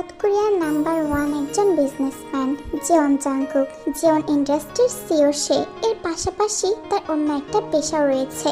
South কোরিয়ার number one একজন businessman Jeon Jungkook. Jeon ইন্ডাস্ট্রির সিও সে। এর পাশাপাশি তার অন্য একটা পেশাও রয়েছে,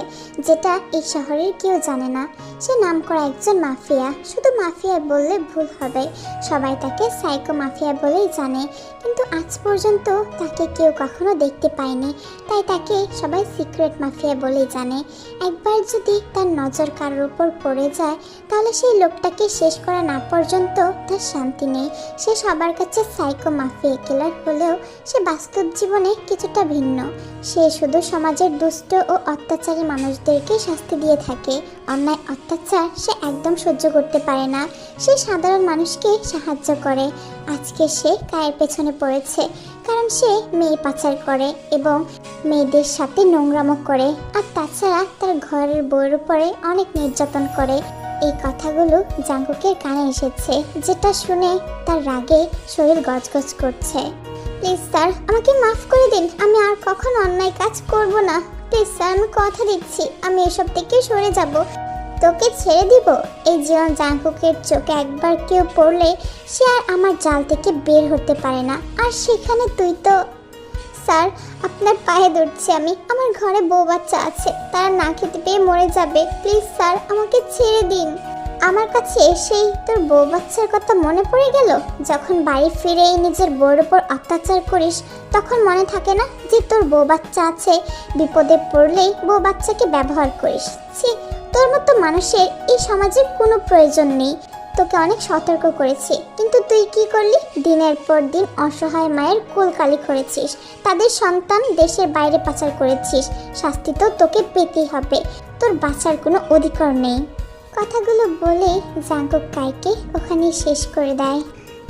যেটা এই শহরের কেউ জানে না। সে নাম করা একজন মাফিয়া। শুধু মাফিয়া বললে ভুল হবে। সবাই তাকে সাইকো মাফিয়া বলেই জানে। কিন্তু আজ পর্যন্ত তাকে কেউ কখনো দেখতে পায়নি। তাই তাকে সবাই সিক্রেট মাফিয়া বলেই জানে। একবার যদি তার নজর কারোর উপর পড়ে যায়, তাহলে সেই লোকটাকে শেষ করা না পর্যন্ত তার শান্তি নেই। সে সবার কাছে সাইকো মাফিয়া কিলার হলেও সে বাস্তব জীবনে কিছুটা ভিন্ন। সে শুধু সমাজের দুষ্ট ও অত্যাচারী মানুষদেরকে শাস্তি দিয়ে থাকে। অন্যায় অত্যাচার সে একদম সহ্য করতে পারে না। সে সাধারণ মানুষকে সাহায্য করে। আজকে সে কায়ের পেছনে পড়েছে, কারণ সে মেয়ে পাচার করে এবং মেয়েদের সাথে নোংরামো করে। আর তাছাড়া তার ঘরের বউয়ের উপরে অনেক নির্যাতন করে। এই কথাগুলো জাঙ্কুকের কানে এসেছে, যেটা শুনে তার রাগে শরীর গজগজ করছে। প্লিজ স্যার, আমাকে মাফ করে দিন, আমি আর কখনো অন্যায় কাজ করব না। প্লিজ স্যার, আমি কথা দিচ্ছি, আমি এসব থেকে সরে যাব। তোকে ছেড়ে দিব? এই জীবন জাঙ্কুকের চোখে একবার কেউ পড়লে সে আর আমার জাল থেকে বের হতে পারে না। আর সেখানে তুই তো স্যার, আপনার পায়ে ধরছি আমি। আমার ঘরে বউ বাচ্চা আছে, তারা না খেতে পেয়ে মরে যাবে। প্লিজ স্যার, আমাকে ছেড়ে দিন। আমার কাছে এসেই তোর বউ বাচ্চার কথা মনে পড়ে গেল? যখন বাড়ি ফিরেই নিজের বউর উপর অত্যাচার করিস, তখন মনে থাকে না যে তোর বউ বাচ্চা আছে? বিপদে পড়লেই বউ বাচ্চাকে ব্যবহার করিস। ছি, তোর মতো মানুষের এই সমাজের কোনো প্রয়োজন নেই। তোকে অনেক সতর্ক করেছি। কিন্তু তুই কি করলি? দিনের পর দিন অসহায় মায়ের কোলকালি করেছিস। তাদের সন্তান দেশের বাইরে পাচার করেছিস। শাস্তি তো তোকে পেতেই হবে। তোর বাঁচার কোনো অধিকার নেই। কথাগুলো বলে জাঙ্কুক কাইকে ওখানেই শেষ করে দেয়।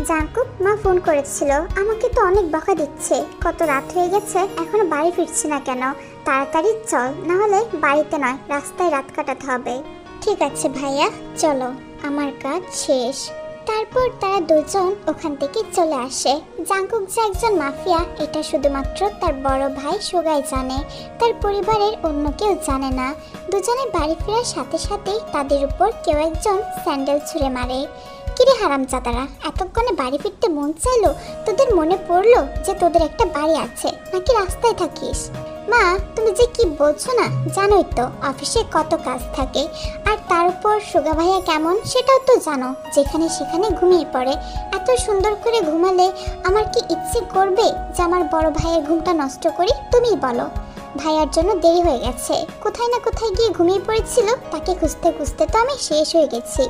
জাঙ্কুক মা ফোন করেছিল, আমাকে তো অনেক বকা দিচ্ছে। কত রাত হয়ে গেছে, এখনও বাড়ি ফিরছি না কেন? তাড়াতাড়ি চল, না হলে বাড়িতে নয়, রাস্তায় রাত কাটাতে হবে। ঠিক আছে ভাইয়া, চলো। আমার কাজ শেষ। তারপর তারা দুজন ওখান থেকে চলে আসে। জাঙ্কুক যে একজন মাফিয়া, এটা শুধুমাত্র তার বড় ভাই সুগাই জানে। তার পরিবারের অন্য কেউ জানে না। দুজনে বাড়ি ফেরার সাথে সাথেই তাদের উপর কেউ একজন স্যান্ডেল ছুঁড়ে মারে। কিরে হারাম চাতারা এতক্ষণে বাড়ি ফিরতে মন চাইলো? তোদের মনে পড়ল যে তোদের একটা বাড়ি আছে? নাকি রাস্তায় থাকিস? মা, তুমি যে কি বলছো না? জানোই তো, অফিসে কত কাজ থাকে। আর তার উপর সুগা ভাইয়া কেমন সেটাও তো জানো। যেখানে সেখানে ঘুমিয়ে পড়ে। এত সুন্দর করে ঘুমালে আমার কি ইচ্ছে করবে যে আমার বড় ভাইয়ের ঘুমটা নষ্ট করি? তুমি বলো। ভাইয়ার জন্য দেরি হয়ে গেছে। কোথায় না কোথায় গিয়ে ঘুমিয়ে পড়েছিল, তাকে খুঁজতে খুঁজতে তো আমি শেষ হয়ে গেছি।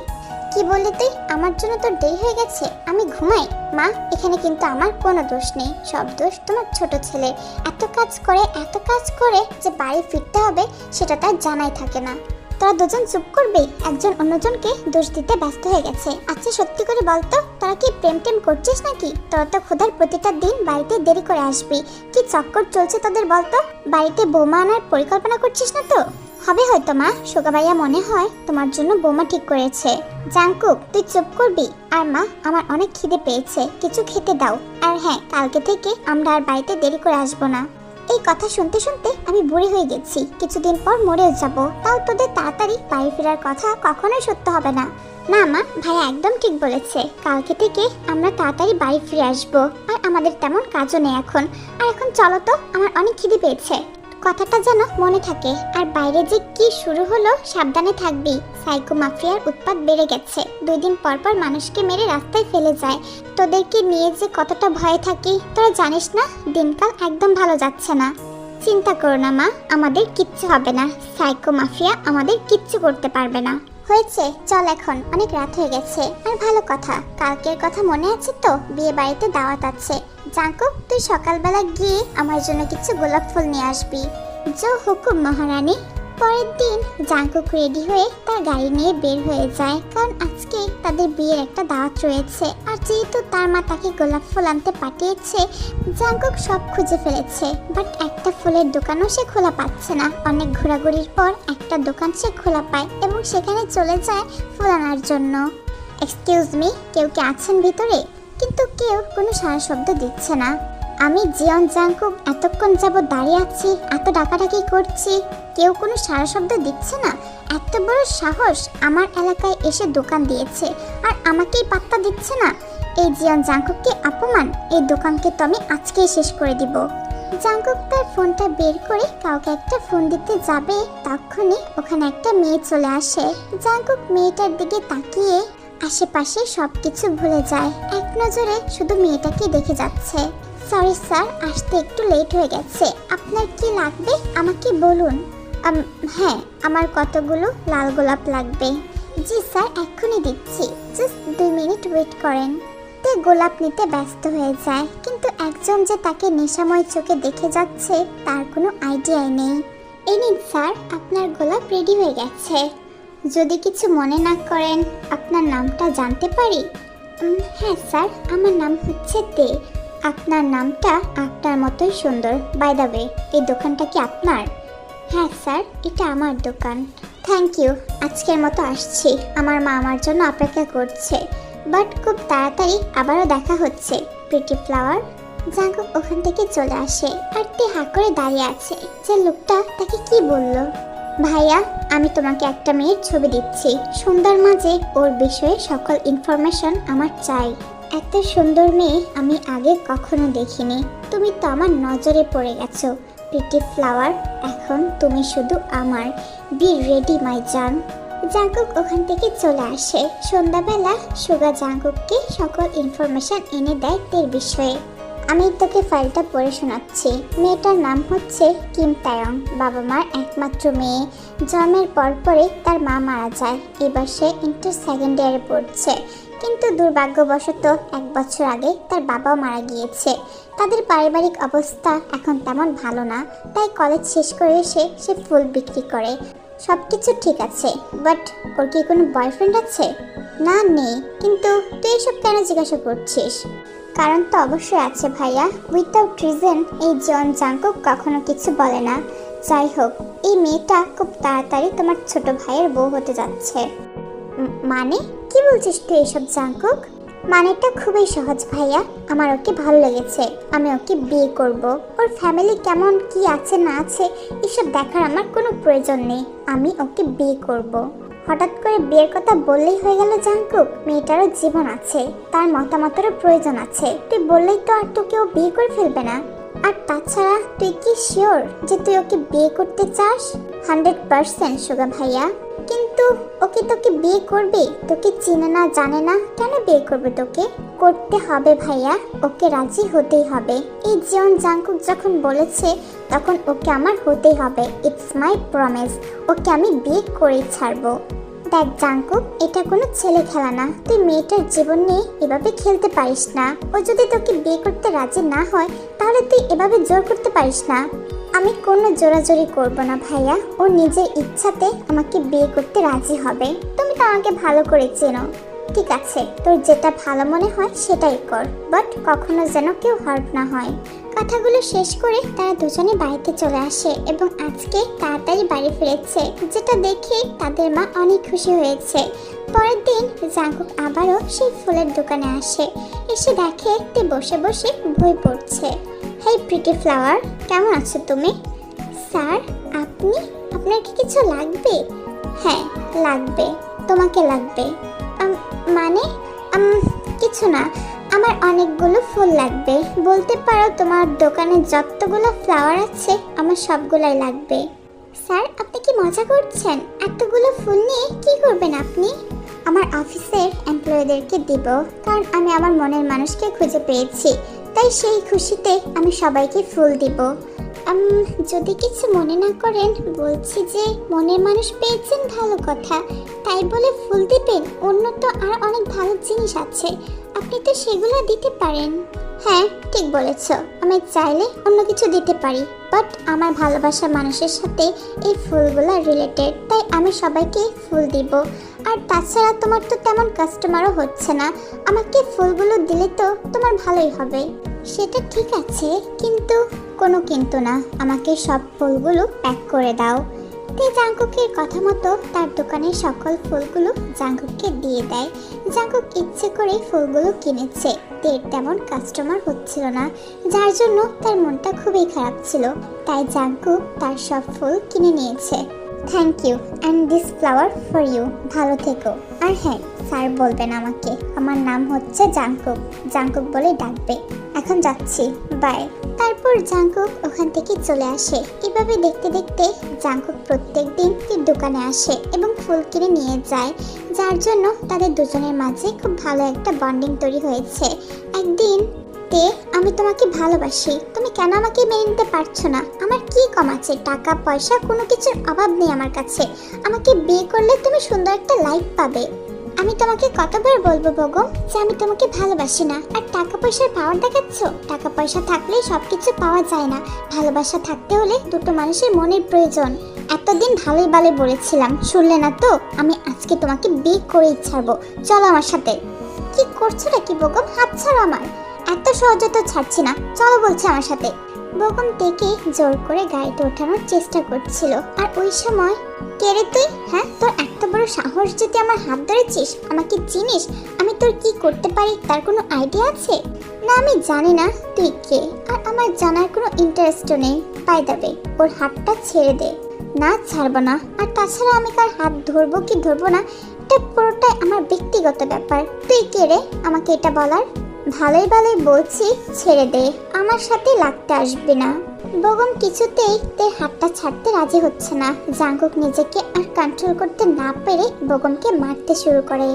কি বললি তুই? আমার জন্য তোর দেরি হয়ে গেছে। আমি ঘুমাই। মা, এখানে কিন্তু আমার কোনো দোষ নেই। সব দোষ তোমার ছোট ছেলে। এত কাজ করে, এত কাজ করে যে বাড়ি ফিরতে হবে, সেটা তার জানাই থাকে না। তোরা দুজন চুপ করবে? একজন অন্যজনকে দোষ দিতে ব্যস্ত হয়ে গেছে। আচ্ছা সত্যি করে বলতো তোরা কি প্রেম টেম করছিস নাকি? তোরা তো খোদার প্রতিটা দিন বাড়িতে দেরি করে আসবি। কি চক্কর চলছে তোদের বলতো বাড়িতে বোমা আনার পরিকল্পনা করছিস না তো? হবে হয়তো মা, সোগা ভাইয়া মনে হয় তোমার জন্য বোমা ঠিক করেছে। জাঙ্কুক তুই চুপ করবি। আর মা, আমার অনেক খিদে পেয়েছে, কিছু খেতে দাও। আর হ্যাঁ কালকে থেকে আমরা আর বাড়িতে দেরি করে আসব না। এই কথা শুনতে শুনতে আমি বুড়ি হয়ে গেছি। কিছুদিন পর মরেও যাব। তাও তোদের তাড়াতাড়ি বাড়ি ফেরার কথা কখনোই সত্য হবে না। না মা, ভাইয়া একদম ঠিক বলেছে। কালকে থেকে আমরা তাড়াতাড়ি বাড়ি ফিরে আসব। আর আমাদের তেমন কাজও নেই এখন। আর এখন চলো তো, আমার অনেক খিদে পেয়েছে। কথাটা যেন মনে থাকে। আর বাইরে যে কি শুরু হলো, সাবধানে থাকবি। সাইকো মাফিয়ার উৎপাত বেড়ে গেছে। দুই দিন পর পর মানুষকে মেরে রাস্তায় ফেলে যায়। তোদেরকে নিয়ে যে কতটা ভয়ে থাকি, তোরা জানিস না? দিনকাল একদম ভালো যাচ্ছে না। চিন্তা করো না মা, আমাদের কিচ্ছু হবে না। সাইকো মাফিয়া আমাদের কিচ্ছু করতে পারবে না। হয়েছে, চল এখন। অনেক রাত হয়ে গেছে। আর ভালো কথা, কালকের কথা মনে আছে তো? বিয়ে বাড়িতে দাওয়াত আছে। জাঙ্কু, তুই সকালবেলা গিয়ে আমার জন্য কিছু গোলাপ ফুল নিয়ে আসবি। জো হুকুম মহারানী। পরের দিন জাঙ্কুক রেডি হয়ে তার গাড়ি নিয়ে বের হয়ে যায়। কারণ আজকে তাদের বিয়ের একটা দাওয়াত রয়েছে। আর যেহেতু তার মা তাকে গোলাপ ফুল আনতে পাঠিয়েছে, জাঙ্কুক সব খুঁজে ফেলেছে। বাট একটা ফুলের দোকানও সে খোলা পাচ্ছে না। অনেক ঘোরাঘুরির পর একটা দোকান সে খোলা পায় এবং সেখানে চলে যায় ফুল আনার জন্য। এক্সকিউজ মি কেউ কি আছেন ভিতরে? কিন্তু কেউ কোনো সারা শব্দ দিচ্ছে না। আমি জিয়ন জাংকুক এতক্ষণ যাব দাঁড়িয়ে আছি, এত ডাকাডাকি করছি, কেউ কোনো সারা শব্দ দিচ্ছে না? এত বড় সাহস আমার এলাকায় এসে দোকান দিয়েছে আর আমাকেই পাত্তা দিচ্ছে না। এই জিয়ন জাঙ্কুককে অপমান, এই দোকানকে তো আমি আজকেই শেষ করে দিব। জাঙ্কুক তার ফোনটা বের করে কাউকে একটা ফোন দিতে যাবে, তখনই ওখানে একটা মেয়ে চলে আসে। জাঙ্কুক মেয়েটার দিকে তাকিয়ে আশেপাশে সবকিছু ভুলে যায়। এক নজরে শুধু মেয়েটাকে দেখে যাচ্ছে। সরি স্যার আসতে একটু লেট হয়ে গেছে। আপনার কি লাগবে? আমাকে বলুন। হ্যাঁ আমার কতগুলো লাল গোলাপ লাগবে? জি স্যার এক্ষুনি দিচ্ছি। জাস্ট দুই মিনিট ওয়েট করেন। তে গোলাপ নিতে ব্যস্ত হয়ে যায়। কিন্তু একজন যে তাকে নেশাময় চোখে দেখে যাচ্ছে, তার কোনো আইডিয়াই নেই। এই নিন স্যার আপনার গোলাপ রেডি হয়ে গেছে। যদি কিছু মনে না করেন, আপনার নামটা জানতে পারি? হ্যাঁ স্যার আমার নাম হচ্ছে দে আপনার নামটা আপনার মতোই সুন্দর বাই দ্য ওয়ে এই দোকানটা কি আপনার? হ্যাঁ স্যার, এটা আমার দোকান। থ্যাংক ইউ আজকের মতো আসছি। আমার মা আমার জন্য অপেক্ষা করছে। বাট খুব তাড়াতাড়ি আবারও দেখা হচ্ছে প্রিটি ফ্লাওয়ার জাঙ্কুক ওখান থেকে চলে আসে, আর তে হা করে দাঁড়িয়ে আছে। যে লোকটা তাকে কি বলল? ভাইয়া, আমি তোমাকে একটা মেয়ের ছবি দিচ্ছি। সুন্দর মাঝে ওর বিষয়ে সকল ইনফরমেশন আমার চাই। এত সুন্দর মেয়ে আমি আগে কখনো দেখিনি। তুমি তো আমার নজরে পড়ে গেছো। প্রিটি ফ্লাওয়ার এখন তুমি শুধু আমার। বি রেডি মাই জান জাঙ্কুক ওখান থেকে চলে আসে। সন্ধ্যাবেলা সুগা জাঙ্কুককে সকল ইনফরমেশন এনে দেয় তের বিষয়ে। আমি তোকে ফাইলটা পড়ে শোনাচ্ছি। মেয়েটার নাম হচ্ছে কিম তায়ং বাবা মার একমাত্র মেয়ে। জন্মের পর পরে তার মা মারা যায়। এবার সে ইন্টার সেকেন্ড ইয়ারে পড়ছে। কিন্তু দুর্ভাগ্যবশত এক বছর আগে তার বাবাও মারা গিয়েছে। তাদের পারিবারিক অবস্থা এখন তেমন ভালো না, তাই কলেজ শেষ করে এসে সে ফুল বিক্রি করে। সব কিছু ঠিক আছে, বাট ওর কি কোনো বয়ফ্রেন্ড আছে? না, নেই, কিন্তু তুই এসব কেন জিজ্ঞাসা করছিস? কারণ তো অবশ্যই আছে ভাইয়া। উইথাউট রিজন এই জন জাঙ্কুক কখনো কিছু বলে না। যাই হোক, এই মেয়েটা খুব তাড়াতাড়ি তোমার ছোট ভাইয়ের বউ হতে যাচ্ছে। মানে? কি বলছিস তুই এসব জাঙ্কুক মানেটা খুবই সহজ ভাইয়া। আমার ওকে ভালো লেগেছে। আমি ওকে বিয়ে করব। ওর ফ্যামিলি কেমন, কি আছে, না আছে, এসব দেখার আমার কোনো প্রয়োজন নেই। আমি ওকে বিয়ে করব। হঠাৎ করে বিয়ের কথা বললেই হয়ে গেল জাঙ্কুক মেয়েটারও জীবন আছে। তার মতামতেরও প্রয়োজন আছে। তুই বললেই তো আর তোকে ও বিয়ে করে ফেলবে না। আর তাছাড়া তুই কি শিওর যে তুই ওকে বিয়ে করতে চাস? হান্ড্রেড পার্সেন্ট সুগা ভাইয়া। কিন্তু ওকে তোকে বিয়ে করবে? তোকে চিনে না, জানে না? কেন বিয়ে করবে তোকে? করতে হবে ভাইয়া, ওকে রাজি হতেই হবে। এই জীবন জাঙ্কুক যখন বলেছে, তখন ওকে আমার হতেই হবে। ইটস মাই প্রমিস ওকে আমি বিয়ে করেই ছাড়বো। দেখ জাঙ্কুক এটা কোনো ছেলে খেলা না। তুই মেয়েটার জীবন নিয়ে এভাবে খেলতে পারিস না। ও যদি তোকে বিয়ে করতে রাজি না হয়, তাহলে তুই এভাবে জোর করতে পারিস না। আমি কোনো জোরাজোরি করব না, ভাইয়া। ও নিজের ইচ্ছাতে আমাকে বিয়ে করতে রাজি হবে। তুমি তো আমাকে ভালো করে চেনো। ঠিক আছে, তোর যেটা ভালো মনে হয় সেটাই কর। বাট কখনো যেন কেউ হার্ট না হয়। কথাগুলো শেষ করে তারা দুজনে বাড়িতে চলে আসে এবং আজকে তাড়াতাড়ি বাড়ি ফিরেছে, যেটা দেখে তাদের মা অনেক খুশি হয়েছে। পরের দিন জাঙ্কুক আবারও সেই ফুলের দোকানে আসে। এসে দেখে তে বসে বসে বই পড়ছে। হেই প্রিটি ফ্লাওয়ার কেমন আছো তুমি? স্যার আপনি? আপনার কি কিছু লাগবে? হ্যাঁ লাগবে, তোমাকে লাগবে। মানে? কিছু না, আমার অনেকগুলো ফুল লাগবে। বলতে পারো তোমার দোকানে যতগুলো ফ্লাওয়ার আছে, আমার সবগুলাই লাগবে। স্যার আপনি কি মজা করছেন? এতগুলো ফুল নিয়ে কি করবেন আপনি? আমার অফিসের এমপ্লয়ীদেরকে দিব, কারণ আমি আমার মনের মানুষকে খুঁজে পেয়েছি। তাই সেই খুশিতে আমি সবাইকে ফুল দিব। যদি কিছু মনে না করেন, বলছি যে মনের মানুষ পেয়েছেন ভালো কথা। তাই বলে ফুল দিবেন? অন্য তো আর অনেক ভালো জিনিস আছে। আপনি তো সেগুলো দিতে পারেন। হ্যাঁ ঠিক বলেছ। আমি চাইলে অন্য কিছু দিতে পারি। বাট আমার ভালোবাসার মানুষের সাথে এই ফুলগুলো রিলেটেড তাই আমি সবাইকে ফুল দিব। আর তাছাড়া তোমার তো তেমন কাস্টমারও হচ্ছে না। আমাকে ফুলগুলো দিলে তো তোমার ভালোই হবে। সেটা ঠিক আছে, কিন্তু কোনো কিন্তু না। আমাকে সব ফুলগুলো প্যাক করে দাও। তে জাঙ্কুকের কথা মতো তার দোকানের সকল ফুলগুলো জাঙ্কুককে দিয়ে দেয়। জাঙ্কুক ইচ্ছে করে ফুলগুলো কিনেছে। তের তেমন কাস্টমার হচ্ছিল না, যার জন্য তার মনটা খুবই খারাপ ছিল। তাই জাঙ্কুক তার সব ফুল কিনে নিয়েছে। Thank you and this flower for you ভালো থেকো। আর হ্যাঁ স্যার বলবেন আমাকে, আমার নাম হচ্ছে জাংকুক। জাংকুক বলে ডাকবে। এখন যাচ্ছি। বাই তারপর জাংকুক ওখান থেকে চলে আসে। এভাবে দেখতে দেখতে জাংকুক প্রত্যেক দিন দোকানে আসে এবং ফুল কিনে নিয়ে যায়, যার জন্য তাদের দুজনের মাঝে খুব ভালো একটা বন্ডিং তৈরি হয়েছে। একদিন তে আমি তোমাকে ভালোবাসি। তুমি কেন আমাকে মেনে নিতে পারছ না? আমার কি কম আছে? টাকা, পয়সা, কোনো কিছুর অভাব নেই আমার কাছে। আমাকে বিয়ে করলে তুমি সুন্দর একটা লাইফ পাবে। আমি তোমাকে কতবার বলব বগম যে আমি তোমাকে ভালোবাসি না? আর টাকা পয়সার পাওয়ার দেখাচ্ছ? টাকা পয়সা থাকলেই সবকিছু পাওয়া যায় না। ভালোবাসা থাকতে হলে দুটো মানুষের মনের প্রয়োজন। এতদিন ভালোই ভালোই বলেছিলাম, শুনলে না তো? আমি আজকে তোমাকে বিয়ে করেই ছাড়বো। চলো আমার সাথে। কি করছ নাকি বগম হাত ছাড়ো আমার। এত সহজে তো ছাড়ছি না। চলো বলছে আমার সাথে। বগম দেখে জোর করে গাড়িতে ওঠানোর চেষ্টা করছিল। আর ওই সময়, কে তুই? হ্যাঁ তোর এত বড় সাহস যদি আমার হাত ধরেছিস, আমাকে চিনিস, আমি তোর কি করতে পারি, তার কোনো আইডিয়া আছে? না, আমি জানি না তুই কে, আর আমার জানার কোনো ইন্টারেস্টও নেই। পাই দেবে ওর হাতটা ছেড়ে দে। না, ছাড়বো না। আর তাছাড়া আমি কার হাত ধরবো কি ধরবো না, এটা পুরোটাই আমার ব্যক্তিগত ব্যাপার। তুই কে রে? আমাকে এটা বলার? ভালোই ভালোই বলছি, ছেড়ে দে। আমার সাথে লাগতে আসবে না। বগম কিছুতেই তের হাতটা ছাড়তে রাজি হচ্ছে না। জাঙ্কুক নিজেকে আর কন্ট্রোল করতে না পেরে বগমকে মারতে শুরু করে।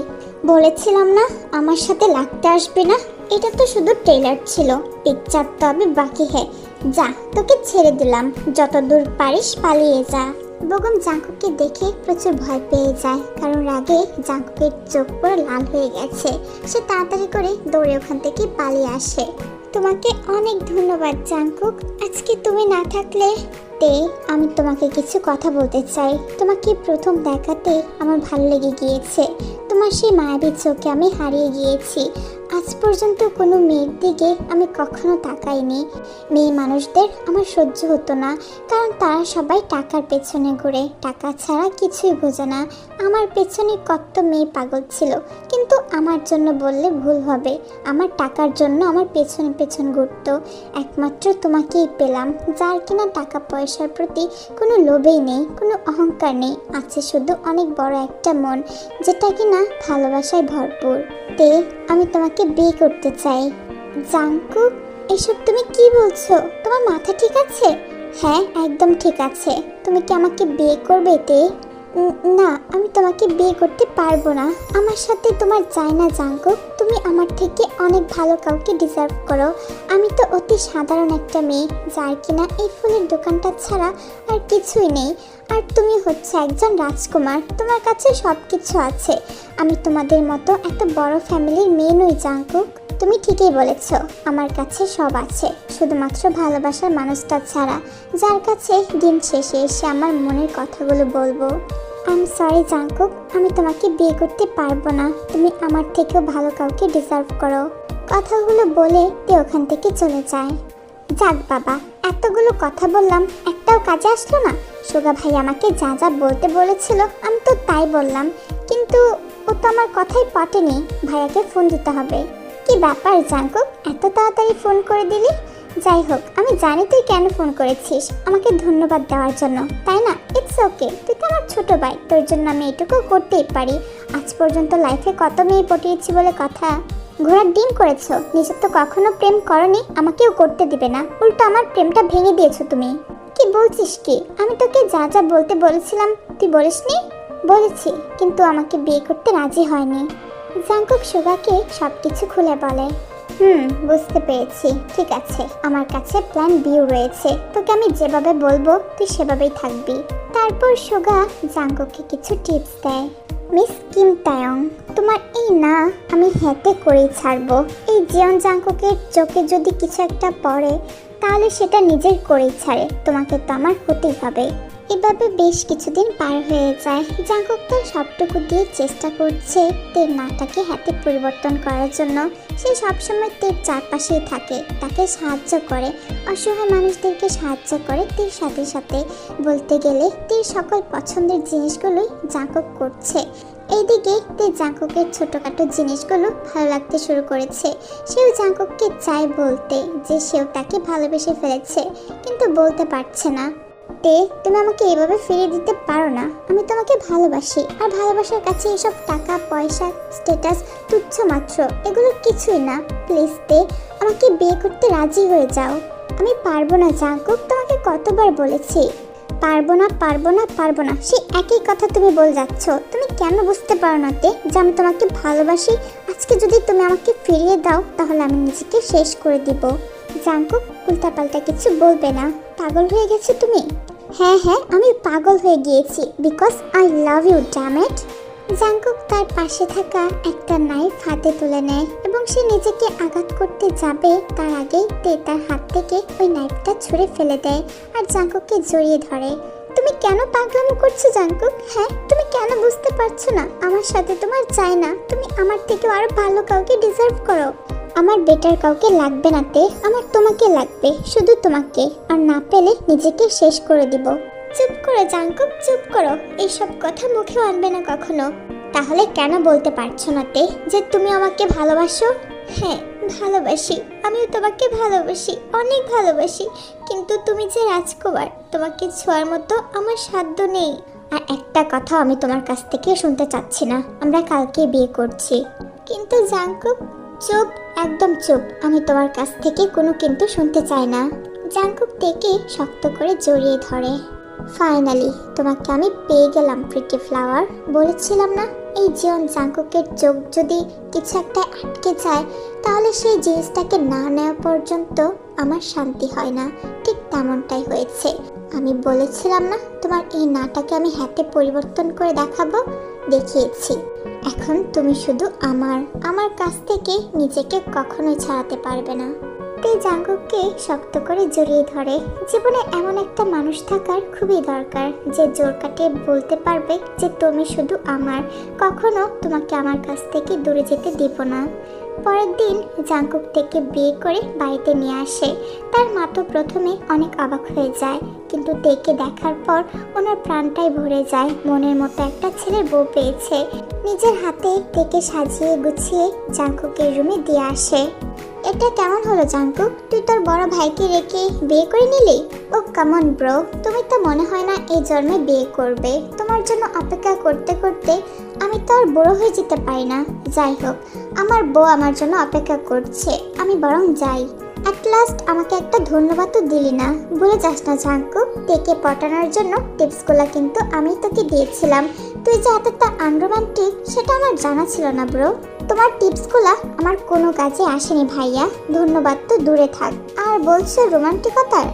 বলেছিলাম না, আমার সাথে লাগতে আসবে না? এটা তো শুধু ট্রেলার ছিল। পিকচার তো আমি বাকি হ্যাঁ যা, তোকে ছেড়ে দিলাম। যত দূর পারিস পালিয়ে যা। বগম জাঙ্কুককে দেখে প্রচুর ভয় পেয়ে যায়, কারণ রাগে জাঙ্কুকের চোখ পুরো লাল হয়ে গেছে। সে তাড়াতাড়ি করে দৌড়ে ওখান থেকে পালিয়ে আসে। তোমাকে অনেক ধন্যবাদ জাঙ্কুক। আজকে তুমি না থাকলে তে, আমি তোমাকে কিছু কথা বলতে চাই। তোমাকে প্রথম দেখাতে আমার ভালো লেগে গিয়েছে। তোমার সেই মায়াবী চোখে আমি হারিয়ে গিয়েছি। আজ পর্যন্ত কোনো মেয়ের দিকে আমি কখনো তাকাইনি। মেয়ে মানুষদের আমার সহ্য হতো না, কারণ তারা সবাই টাকার পেছনে ঘুরে। টাকা ছাড়া কিছুই বোঝে না। আমার পেছনে কত মেয়ে পাগল ছিল, কিন্তু আমার জন্য বললে ভুল হবে। আমার টাকার জন্য আমার পেছনে পেছন ঘুরতো। একমাত্র তোমাকেই পেলাম, যার কিনা টাকা পয়সার প্রতি কোনো লোভেই নেই, কোনো অহংকার নেই। আছে শুধু অনেক বড় একটা মন, যেটা কিনা ভালোবাসায় ভরপুর। তে আমি তোমাকে বিয়ে করতে চাই। জাঙ্কু, এসব তুমি কি বলছো? তোমার মাথা ঠিক আছে? হ্যাঁ একদম ঠিক আছে। তুমি কি আমাকে বিয়ে করবে তে? না, আমি তোমাকে বিয়ে করতে পারব না। আমার সাথে তোমার যায় না, জাঙ্কু। তুমি আমার থেকে অনেক ভালো কাউকে ডিজার্ভ করো। আমি তো অতি সাধারণ একটা মেয়ে, যার কিনা এই ফুলের দোকানটা ছাড়া আর কিছুই নেই। আর তুমি হচ্ছে একজন রাজকুমার। তোমার কাছে সব কিছু আছে। আমি তোমাদের মতো এত বড় ফ্যামিলির মেয়ে নই জাঙ্কুক তুমি ঠিকই বলেছ, আমার কাছে সব আছে। শুধুমাত্র ভালোবাসার মানুষটা ছাড়া। যার কাছে দিন শেষে এসে আমার মনের কথাগুলো বলব। আই এম সরি জাঙ্কুক আমি তোমাকে বিয়ে করতে পারব না। তুমি আমার থেকেও ভালো কাউকে ডিজার্ভ করো। কথাগুলো বলে তে ওখান থেকে চলে যায়। যাক বাবা, এতগুলো কথা বললাম, একটাও কাজে আসলো না। সুগা ভাই আমাকে যা যা বলতে বলেছিল, আমি তো তাই বললাম। কিন্তু ও তো আমার কথাই পটেনি, ভাইয়াকে ফোন দিতে হবে। কি ব্যাপার জাঙ্কুক, এত তাড়াতাড়ি ফোন করে দিলি? যাই হোক, আমি জানি তুই কেন ফোন করেছিস, আমাকে ধন্যবাদ দেওয়ার জন্য, তাই না? ইটস ওকে তুই তো আমার ছোট ভাই, তোর জন্য আমি এটুকু করতেই পারি। আজ পর্যন্ত লাইফে কত মেয়ে পটিয়েছি বলে কথা? ঘোড়ার ডিম করেছ। নিজে তো কখনো প্রেম করনি, আমাকেও করতে দিবে না। উল্টো আমার প্রেমটা ভেঙে দিয়েছ তুমি। কি বলছিস কি? আমি তোকে যা যা বলতে বলেছিলাম, তুই বলিসনি? বলেছি, কিন্তু আমাকে বিয়ে করতে রাজি হয়নি। জাঙ্কুক সুগাকে সব কিছু খুলে বলে, হুম, বুঝতে পেরেছি। ঠিক আছে, আমার কাছে প্ল্যান বিও রয়েছে। তোকে আমি যেভাবে বলব, তুই সেভাবেই থাকবি। তারপর সুগা জাঙ্কুকে কিছু টিপস দেয়। মিস কিম তায়ং, তোমার এই না আমি হেতে করেই ছাড়বো। এই জিয়ন জাঙ্কুকের চোখে যদি কিছু একটা পড়ে, তাহলে সেটা নিজের করেই ছাড়ে। তোমাকে তো আমার হতেই হবে। এভাবে বেশ কিছুদিন পার হয়ে যায়। জাঙ্কুক তার সবটুকু দিয়ে চেষ্টা করছে তের নাটাকে হাতে পরিবর্তন করার জন্য। সে সবসময় তের চারপাশেই থাকে, তাকে সাহায্য করে। অসহায় মানুষদেরকে সাহায্য করে তের সাথে সাথে। বলতে গেলে তের সকল পছন্দের জিনিসগুলোই জাঙ্কুক করছে। এইদিকে তে জাঙ্কুকের ছোটোখাটো জিনিসগুলো ভালো লাগতে শুরু করেছে। সেও জাঙ্কুককে চায় বলতে যে সেও তাকে ভালোবেসে ফেলেছে, কিন্তু বলতে পারছে না। তে তুমি আমাকে এভাবে ফিরিয়ে দিতে পারো না। আমি তোমাকে ভালোবাসি। আর ভালোবাসার কাছে এসব টাকা, পয়সা স্ট্যাটাস তুচ্ছ মাত্র, এগুলো কিছুই না। প্লিজ তে আমাকে বিয়ে করতে রাজি হয়ে যাও। আমি পারব না, জাঙ্কুক, তোমাকে কতবার বলেছি। পারব না পারব না পারব না। সেই একই কথা তুমি বলে যাচ্ছ। তুমি কেন বুঝতে পারো না তে, যে আমি তোমাকে ভালোবাসি? আজকে যদি তুমি আমাকে ফিরিয়ে দাও, তাহলে আমি নিজেকে শেষ করে দিব। জাঙ্কুক, উল্টাপাল্টা কিছু বলবে না। পাগল হয়ে গেছো তুমি? হ্যাঁ হ্যাঁ আমি পাগল হয়ে গিয়েছি because I love you dammit Jungkook তার পাশে থাকা একটা নাইফ হাতে তুলে নেয় এবং সে নিজেকে আঘাত করতে যাবে, তার আগেই তে তার হাত থেকে ওই নাইফটা ছুঁড়ে ফেলে দেয় আর জাঙ্কুককে জড়িয়ে ধরে। তুমি কেন পাগলামো করছ জাঙ্কুক হ্যাঁ তুমি কেন বুঝতে পারছ না? আমার সাথে তোমার চাই না। তুমি আমার থেকে আরও ভালো কাউকে ডিজার্ভ করো। আমার বেটার কাউকে লাগবে না তে, আমার তোমাকে লাগবে, শুধু তোমাকে, আর না পেলে নিজেকে শেষ করে দিব। চুপ করো জাঙ্কুক, চুপ করো, এইসব কথা মুখেও আনবে না কখনো। তাহলে কেন বলতে পারছ না তে, যে তুমি আমাকে ভালোবাসো? হ্যাঁ ভালোবাসি, আমিও তোমাকে ভালোবাসি, অনেক ভালোবাসি, কিন্তু তুমি যে রাজকুমার, তোমাকে ছোঁয়ার মতো আমার সাধ্য নেই। আর একটা কথা আমি তোমার কাছ থেকে শুনতে চাচ্ছি না, আমরা কালকে বিয়ে করছি। কিন্তু জাঙ্কুক চুপ, একদম চুপ। আমি তোমার কাছ থেকে কোনো কিন্তু শুনতে চাই না। জাঙ্কুক থেকে শক্ত করে জড়িয়ে ধরে। ফাইনালি তোমাকে আমি পেয়ে গেলাম প্রিটি ফ্লাওয়ার বলেছিলাম না, এই জীবন জাঙ্কুকের চোখ যদি কিছু একটা আটকে যায়, তাহলে সেই জিনিসটাকে না নেওয়া পর্যন্ত আমার শান্তি হয় না। ঠিক তেমনটাই হয়েছে। আমি বলেছিলাম না, তোমার এই নাটাকে আমি হাতে পরিবর্তন করে দেখাবো? দেখিয়েছি। এখন তুমি শুধু আমার আমার কাছ থেকে নিজেকে কখনোই ছাড়াতে পারবে না। তে জাঙ্গুককে শক্ত করে জড়িয়ে ধরে। জীবনে এমন একটা মানুষ থাকার খুবই দরকার, যে জোর কাটিয়ে বলতে পারবে যে তুমি শুধু আমার, কখনো তোমাকে আমার কাছ থেকে দূরে যেতে দিব না। পরের দিন জাঙ্কুক থেকে বিয়ে করে বাড়িতে নিয়ে আসে। তার মা তো প্রথমে অনেক অবাক হয়ে যায়, কিন্তু তেকে দেখার পর ওনার প্রাণটাই ভরে যায়। মনের মতো একটা ছেলে বউ পেয়েছে। নিজের হাতে তেকে সাজিয়ে গুছিয়ে জাঙ্কুকের রুমে দিয়ে আসে। এটা কেমন হলো জাঙ্কুক তুই তোর বড় ভাইকে রেখে বিয়ে করে নিলি? ও কামন ব্রো তুমি তো মনে হয় না এই জন্মে বিয়ে করবে। তোমার জন্য অপেক্ষা করতে করতে আমি তো আর বড় হয়ে যেতে পারি না। যাই হোক, আমার বউ আমার জন্য অপেক্ষা করছে। আমি বরং যাই। অ্যাট লাস্ট আমাকে একটা ধন্যবাদ তো দিলি না। বলে যাস না জাঙ্কু তেকে পটানোর জন্য টিপসগুলো কিন্তু আমি তোকে দিয়েছিলাম। তুই যে এতটা আনরোম্যান্টিক সেটা আমার জানা ছিল না ব্রো তোমার টিপসগুলো আমার কোনো কাজে আসেনি ভাইয়া। ধন্যবাদ তো দূরে থাক। আর বলছো রোমান্টিকতার?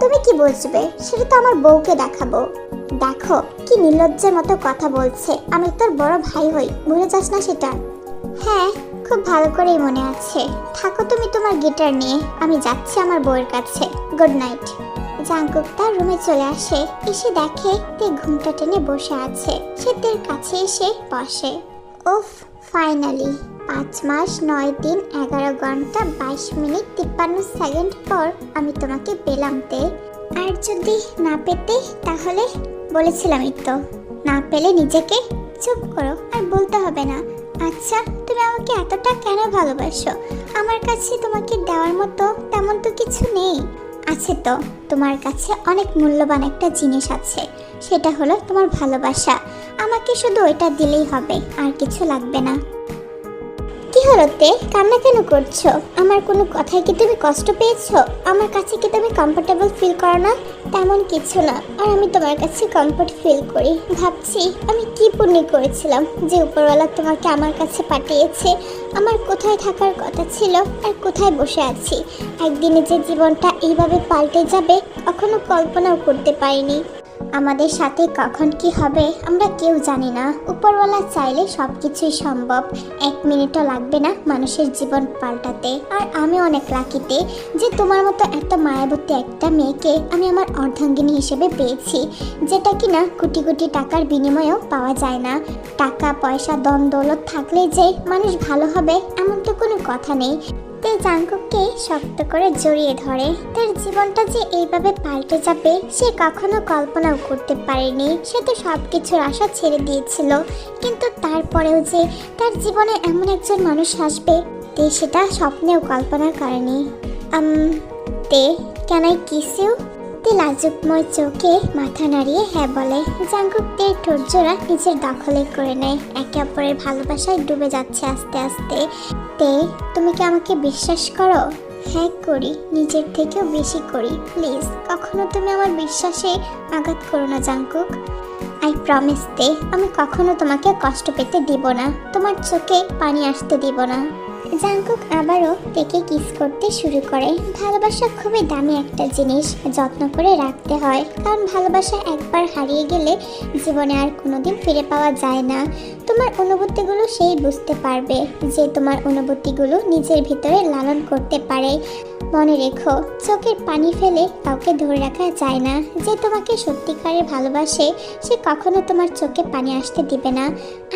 তুমি কি বুঝবে সেটা তো আমার বউকে দেখাবো। দেখো, কি নির্লজ্জের মতো কথা বলছে। আমি তোর বড় ভাই হই, ভুলে যাস না সেটা। হ্যাঁ খুব ভালো করেই মনে আছে। থাকো তুমি তোমার গিটার নিয়ে, আমি যাচ্ছি আমার বউয়ের কাছে। Good night. জাঙ্কুক তার রুমে চলে আসে। এসে দেখে, তে ঘুমটা টেনে বসে আছে। সে তের কাছে এসে বসে। উফ ফাইনালি পাঁচ মাস, নয় দিন, এগারো ঘণ্টা, বাইশ মিনিট, তিপ্পান্ন সেকেন্ড পর আমি তোমাকে পেলাম তে। আর যদি না পেতে, তাহলে বলেছিলামই তো না পেলে নিজেকে চুপ করো, আর বলতে হবে না আচ্ছা তুমি আমাকে এতটা কেন ভালোবাসো? আমার কাছে তোমাকে দেওয়ার মতো তেমন তো কিছু নেই। আছে তো, তোমার কাছে অনেক মূল্যবান একটা জিনিস আছে। সেটা হলো তোমার ভালোবাসা। আমাকে শুধু ওইটা দিলেই হবে, আর কিছু লাগবে না। কি হলো তে? কান্না কেন করছ? আমার কোনো কথায় কি তুমি কষ্ট পেয়েছ? আমার কাছে কি তুমি কমফোর্টেবল ফিল করো না? তেমন কিছু না। আর আমি তোমার কাছে কমফোর্ট ফিল করি। ভাবছি, আমি কি পুণ্য করেছিলাম যে উপরওয়ালা তোমাকে আমার কাছে পাঠিয়েছে? আমার কোথায় থাকার কথা ছিল? আর কোথায় বসে আছি? একদিনে যে জীবনটা এইভাবে পাল্টে যাবে, কখনো কল্পনাও করতে পারিনি। আমাদের সাথে কখন কি হবে, আমরা কেউ জানি না। উপরওয়ালা চাইলে সব কিছুই সম্ভব। এক মিনিটও লাগবে না মানুষের জীবন পাল্টাতে। আর আমি অনেক লাকিতে যে তোমার মতো এত মায়াবতী একটা মেয়েকে আমি আমার অর্ধাঙ্গিনী হিসেবে পেয়েছি, যেটা কিনা কোটি কোটি টাকার বিনিময়েও পাওয়া যায় না। টাকা, পয়সা দন দৌলত থাকলে যে মানুষ ভালো হবে, এমন তো কোনো কথা নেই। তে জাঙ্গুককে শক্ত করে জড়িয়ে ধরে। তার জীবনটা যে এইভাবে পাল্টে যাবে, সে কখনো কল্পনাও করতে পারেনি। সে তো সব কিছুর আশা ছেড়ে দিয়েছিল। কিন্তু তারপরেও যে তার জীবনে এমন একজন মানুষ আসবে, তে সেটা স্বপ্নেও কল্পনা করেনি আম, তে ক্যান আই কিস ইউ তে লাজুকময় চোখে মাথা নাড়িয়ে হ্যাঁ বলে। জাঙ্কুক তের ঠোঁটজোড়া নিজের দখলে করে নেয়। একে অপরের ভালোবাসায় ডুবে যাচ্ছে আস্তে আস্তে। তে, তুমি কি আমাকে বিশ্বাস করো? হ্যাঁ করি। নিজের থেকেও বেশি করি। প্লিজ, কখনো তুমি আমার বিশ্বাসে আঘাত করো না জাঙ্কুক আই প্রমিস তে, আমি কখনো তোমাকে কষ্ট পেতে দিব না। তোমার চোখে পানি আসতে দিব না। জাঙ্কুক আবারও তেকে কিস করতে শুরু করে। ভালোবাসা খুবই দামি একটা জিনিস, যত্ন করে রাখতে হয়। কারণ ভালোবাসা একবার হারিয়ে গেলে জীবনে আর কোনোদিন ফিরে পাওয়া যায় না। তোমার অনুভূতিগুলো সেই বুঝতে পারবে যে তোমার অনুভূতিগুলো নিজের ভিতরে লালন করতে পারে। মনে রেখো, চোখের পানি ফেলে কাউকে ধরে রাখা যায় না। যে তোমাকে সত্যিকারের ভালোবাসে, সে কখনো তোমার চোখে পানি আসতে দিবে না।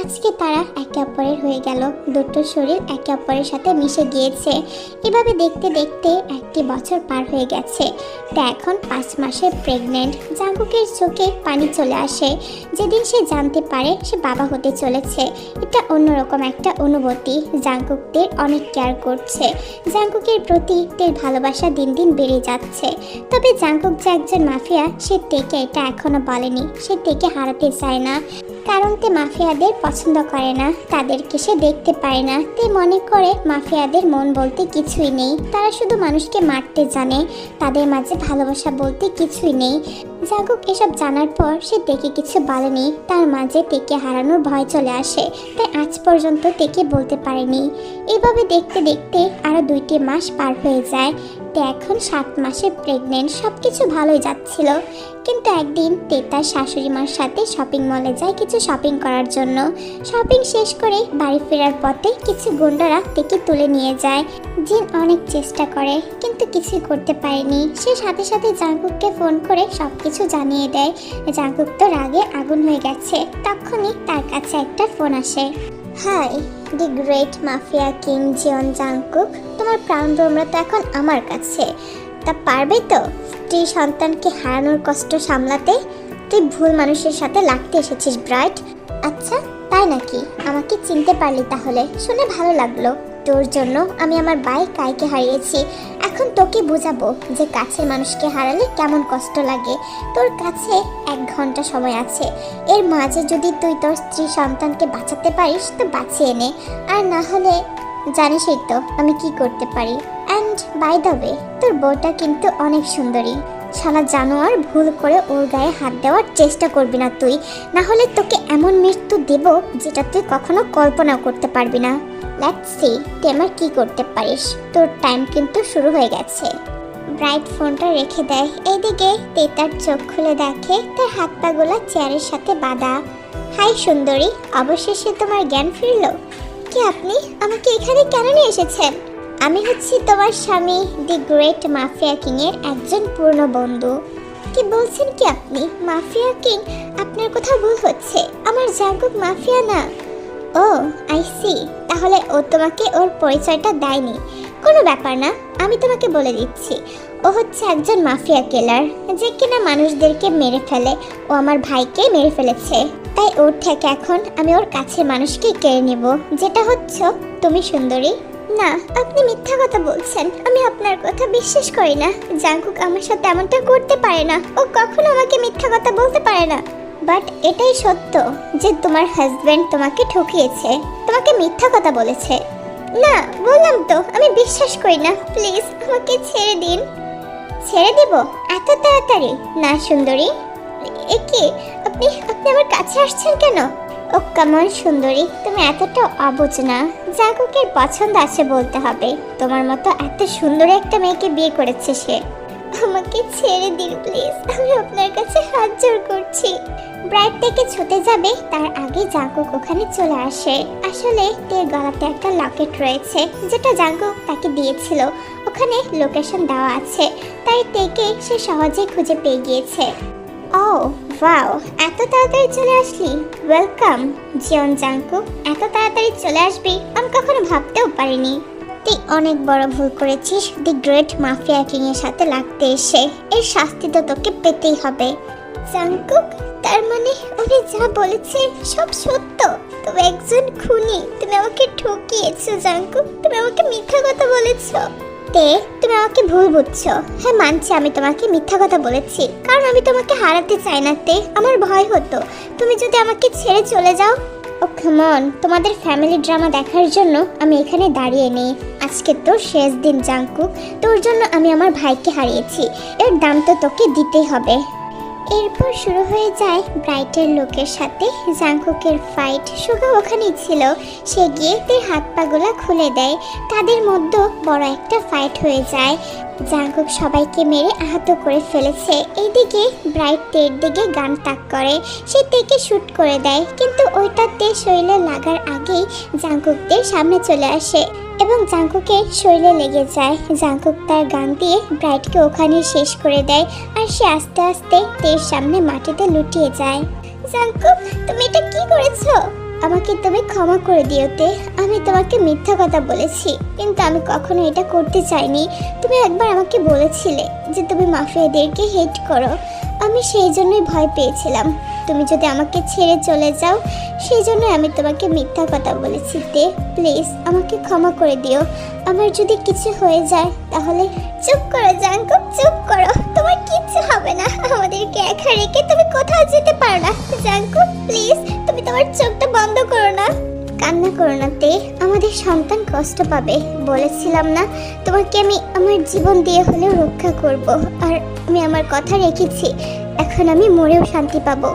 আজকে তারা একে অপরের হয়ে গেল। দুটো শরীর একে অপরের সাথে মিশে গিয়েছে। এভাবে দেখতে দেখতে একটি বছর পার হয়ে গেছে। তা এখন পাঁচ মাসে প্রেগনেন্ট জাঙ্কুকের চোখে পানি চলে আসে। যেদিন সে জানতে পারে সে বাবা হতে চলেছে। এটা অন্যরকম একটা অনুভূতি। জাঙ্কুকদের অনেক কেয়ার করছে। জাঙ্কুকের প্রতি তের ভালোবাসা দিন দিন বেড়ে যাচ্ছে। তবে জাঙ্কুক যে একজন মাফিয়া, সে টেকে এটা এখনও বলেনি। সে টেকে হারাতে চায় না। কারণ তে মাফিয়াদের পছন্দ করে না। তাদেরকে সে দেখতে পায় না। তে মনে করে মাফিয়াদের মন বলতে কিছুই নেই। তারা শুধু মানুষকে মারতে জানে। তাদের মাঝে ভালোবাসা বলতে কিছুই নেই। জাগুক এসব জানার পর সে তেকে কিছু বলেনি। তার মাঝে টেকে হারানোর ভয় চলে আসে। তাই আজ পর্যন্ত টেকে বলতে পারেনি। এভাবে দেখতে দেখতে আরও দুইটি মাস পার হয়ে যায়। তে এখন সাত মাসে প্রেগনেন্ট সব কিছু ভালোই যাচ্ছিল। কিন্তু একদিন তে তার শাশুড়ি মার সাথে শপিং মলে যায় কিছু শপিং করার জন্য। শপিং শেষ করে বাড়ি ফেরার পথে কিছু গুন্ডারা তেকে তুলে নিয়ে যায়। জিন অনেক চেষ্টা করে, কিন্তু কিছু করতে পারেনি। সে সাথে সাথে জাঙ্কুককে ফোন করে সব কিছু জানিয়ে দেয়। জাঙ্কুক তো রাগে আগুন হয়ে গেছে। তখনই তার কাছে একটা ফোন আসে। Hi, the great mafia king Jeon Jungkook, তোমার প্রাণ তো এখন আমার কাছে। তা পারবে তো? স্ত্রী সন্তানকে হারানোর কষ্ট সামলাতে? তুই ভুল মানুষের সাথে লাগতে এসেছিস, ব্রাইট। আচ্ছা তাই নাকি? আমাকে চিনতে পারলি তাহলে। শুনে ভালো লাগল। তোর জন্য আমি আমার ভাই কাইকে হারিয়েছি। এখন তোকে বোঝাবো যে কাছের মানুষকে হারালে কেমন কষ্ট লাগে। তোর কাছে এক ঘণ্টা সময় আছে। এর মাঝে যদি তুই তোর স্ত্রী সন্তানকে বাঁচাতে পারিস, তো বাঁচিয়ে নে। আর না হলে জানিসই তো, আমি কি করতে পারি? অ্যান্ড বাই দ্য ওয়ে তোর বউটা কিন্তু অনেক সুন্দরী। শালা জানোয়ার ভুল করে ওর গায়ে হাত দেওয়ার চেষ্টা করবি না তুই। না হলে তোকে এমন মৃত্যু দেব যেটা তুই কখনো কল্পনা করতে পারবি না। লেটস সি তুই আমার কি করতে পারিস? তোর টাইম কিন্তু শুরু হয়ে গেছে। ব্রাইট ফোনটা রেখে দেয়। এইদিকে তে তার চোখ খুলে দেখে তার হাত পাগুলা চেয়ারের সাথে বাঁধা। হাই সুন্দরী, অবশেষে তোমার জ্ঞান ফিরলো। কি আপনি? আমাকে এখানে কেন নিয়ে এসেছেন? আমি হচ্ছি তোমার স্বামী দি গ্রেট মাফিয়া কিং এর একজন পূর্ণ বন্ধু। কি বলছেন কি আপনি? মাফিয়া কিং আপনার কোথাও ভুল হচ্ছে। আমার জাগুক মাফিয়া না। ও আই সি তাহলে ও তোমাকে ওর পরিচয়টা দেয়নি। কোনো ব্যাপার না, আমি তোমাকে বলে দিচ্ছি। ও হচ্ছে একজন মাফিয়া কিলার যে কিনা মানুষদেরকে মেরে ফেলে। ও আমার ভাইকে মেরে ফেলেছে। তাই ওর থেকে এখন আমি ওর কাছে মানুষকে কেড়ে নেব। যেটা হচ্ছে, তুমি সুন্দরী। না, আপনি মিথ্যা কথা বলছেন। আমি আপনার কথা বিশ্বাস করি না। জাঙ্কুক আমার সাথে এমনটা করতে পারে না। ও কখনো আমাকে মিথ্যা কথা বলতে পারে না। বাট এটাই সত্য যে তোমার হাজবেন্ড তোমাকে ঠকিয়েছে। তোমাকে মিথ্যা কথা বলেছে। না, বললাম তো, আমি বিশ্বাস করি না। প্লিজ, আমাকে ছেড়ে দিন। ছেড়ে দেব? এত তাড়াতাড়ি? না, সুন্দরী। এ আপনি আপনি আমার কাছে আসছেন কেন? ও কেমন সুন্দরী, তুমি এতটা অবুঝ না জাগুকের পছন্দ আছে বলতে হবে। তোমার মতো এত সুন্দরী একটা মেয়েকে বিয়ে করেছে সে। আমাকে ছেড়ে দিন, প্লিজ। আমি আপনার কাছে হাত জোর করছি। ব্রাইট থেকে ছুটে যাবে, তার আগে জাঙ্কুক ওখানে চলে আসে। আসলে তের গলাতে একটা লকেট রয়েছে, যেটা জাঙ্কুক তাকে দিয়েছিল। ওখানে লোকেশন দেওয়া আছে, তাই তেকে সে সহজে খুঁজে পেয়ে গিয়েছে। ও ওয়াও এত তাড়াতাড়ি চলে আসলি। ওয়েলকাম জিয়ন জাঙ্কুক এত তাড়াতাড়ি চলে আসবি, আমি কখনো ভাবতেও পারিনি। তুই অনেক বড় ভুল করেছিস দি গ্রেট মাফিয়া কিং এর সাথে লাগতে এসে। এর শাস্তি তো তোকে পেতেই হবে। জাঙ্কুক তার মানে উনি যা বলেছে সব সত্য। তুমি একজন খুনি, তুমি আমাকে ঠকিয়েছো জাঙ্কুক তুমি আমাকে মিথ্যা কথা বলেছ। তে তুমি আমাকে ভুল বুঝছ। হ্যাঁ মানছি আমি তোমাকে মিথ্যা কথা বলেছি। কারণ আমি তোমাকে হারাতে চাই না তে। আমার ভয় হতো। তুমি যদি আমাকে ছেড়ে চলে যাও। ও খেমন তোমাদের ফ্যামিলি ড্রামা দেখার জন্য আমি এখানে দাঁড়িয়ে নেই। আজকে তোর শেষ দিন জাঙ্কু তোর জন্য আমি আমার ভাইকে হারিয়েছি। এর দাম তো তোকে দিতেই হবে। এরপর শুরু হয়ে যায় ব্রাইটের লোকের সাথে জাংকুকের ফাইট সুগা ওখানেই ছিল। সে গিয়ে তার হাত পাগুলা খুলে দেয়। তাদের মধ্যে বড় একটা ফাইট হয়ে যায়। জাংকুক সবাইকে মেরে আহত করে ফেলেছে। এইদিকে ব্রাইট তের দিকে গান তাক করে। সে তেকে শুট করে দেয়। কিন্তু ওইটা তে শরীরে লাগার আগেই জাংকুকদের সামনে চলে আসে। এবং জাংকুকের শরীরে লেগে যায়। জাংকুক তার গান দিয়ে ব্রাইটকে ওখানে শেষ করে দেয় আর সে আস্তে আস্তে তের সামনে মাটিতে লুটিয়ে যায়। জাংকুক তুমি এটা কি করেছ? আমাকে তুমি ক্ষমা করে দিওতে আমি তোমাকে মিথ্যা কথা বলেছি, কিন্তু আমি কখনো এটা করতে চাইনি। তুমি একবার আমাকে বলেছিলে যে তুমি মাফিয়াদেরকে হেট করো। আমি সেই জন্যই ভয় পেয়েছিলাম। তুমি যদি আমাকে ছেড়ে চলে যাও, সেই জন্য আমি তোমাকে মিথ্যা কথা বলেছি। তে প্লিজ, আমাকে ক্ষমা করে দিও। আমার যদি কিছু হয়ে যায়, তাহলে চুপ করো, জাঙ্কুক, চুপ করো। তোমার কিচ্ছু হবে না। আমাদেরকে একা রেখে তুমি কোথাও যেতে পারো না। জাঙ্কুক, প্লিজ, তুমি তোমার চোখটা বন্ধ করো না। কান্না করো না তে আমাদের সন্তান কষ্ট পাবে, বলেছিলাম না। তোমাকে আমি আমার জীবন দিয়ে হলেও রক্ষা করব। আর আমি আমার কথা রেখেছি। এখন আমি মরেও শান্তি পাবো।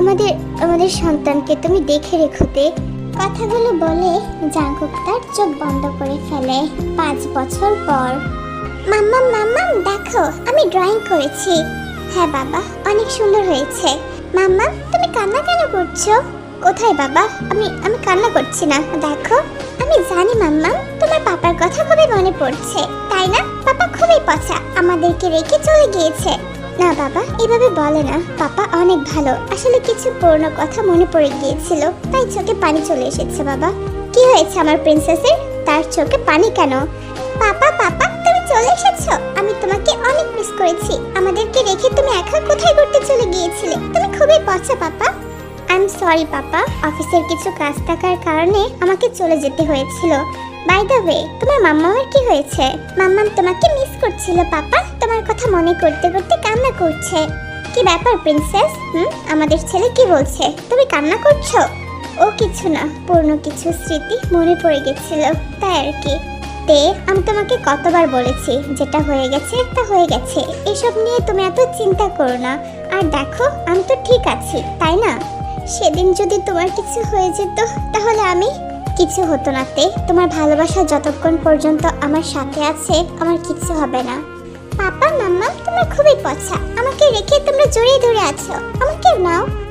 আমাদের আমাদের সন্তানকে তুমি দেখে রেখো তে। কথাগুলো বলে জাঙ্কুক তার চোখ বন্ধ করে ফেলে পাঁচ বছর পর। মাম্মাম মাম্মাম, দেখো, আমি ড্রয়িং করেছি। হ্যাঁ বাবা, অনেক সুন্দর হয়েছে। মাম্মা তুমি কান্না কেন করছ? কোথায় বাবা? আমি আমি কান্না করছি না, দেখো। আমি জানি মাম্মা তোমার পাপার কথা খুবই মনে পড়ছে। তাই না? পাপা খুবই পচা, আমাদেরকে রেখে চলে গিয়েছে। না, বাবা, এভাবে বলে না। পাপা অনেক ভালো। আসলে কিছু পুরনো কথা মনে পড়ে গিয়েছিল, তাই চোখে পানি চলে এসেছে, বাবা। কি হয়েছে আমার প্রিন্সেসের তার চোখে পানি কেন? পাপা পাপা, তুমি চলে এসেছ? আমি তোমাকে অনেক মিস করেছি। আমাদেরকে রেখে তুমি একা কোথায় ঘুরতে চলে গিয়েছিলে? তুমি খুবই পচা, papa. I am sorry papa. অফিসের কিছু কাজ থাকার কারণে আমাকে চলে যেতে হয়েছিল। বাই দ্য ওয়ে তোমার মাম্মামের কি হয়েছে? মাম্মাম তোমাকে মিস করছিল, পাপা। তোমার কথা মনে করতে করতে কান্না করছে। কি ব্যাপার প্রিন্সেস হুম? আমাদের ছেলে কি বলছে? তুমি কান্না করছ? ও কিছু না, পুরনো কিছু স্মৃতি মনে পড়ে গেছিল। তাই আর কি। তে, আমি তোমাকে কতবার বলেছি, যেটা হয়ে গেছে তা হয়ে গেছে। এসব নিয়ে তুমি এত চিন্তা করো না। আর দেখো, আমি তো ঠিক আছি, তাই না? সেদিন যদি তোমার কিছু হয়ে যেত, তাহলে আমি কিছু হতো না তে। তোমার ভালোবাসা যতক্ষণ পর্যন্ত আমার সাথে আছে, আমার কিছু হবে না। পাপা, মাম্মা, তোমরা খুবই পছা আমাকে রেখে তোমরা জড়িয়ে ধরে আছো। আমাকে নাও।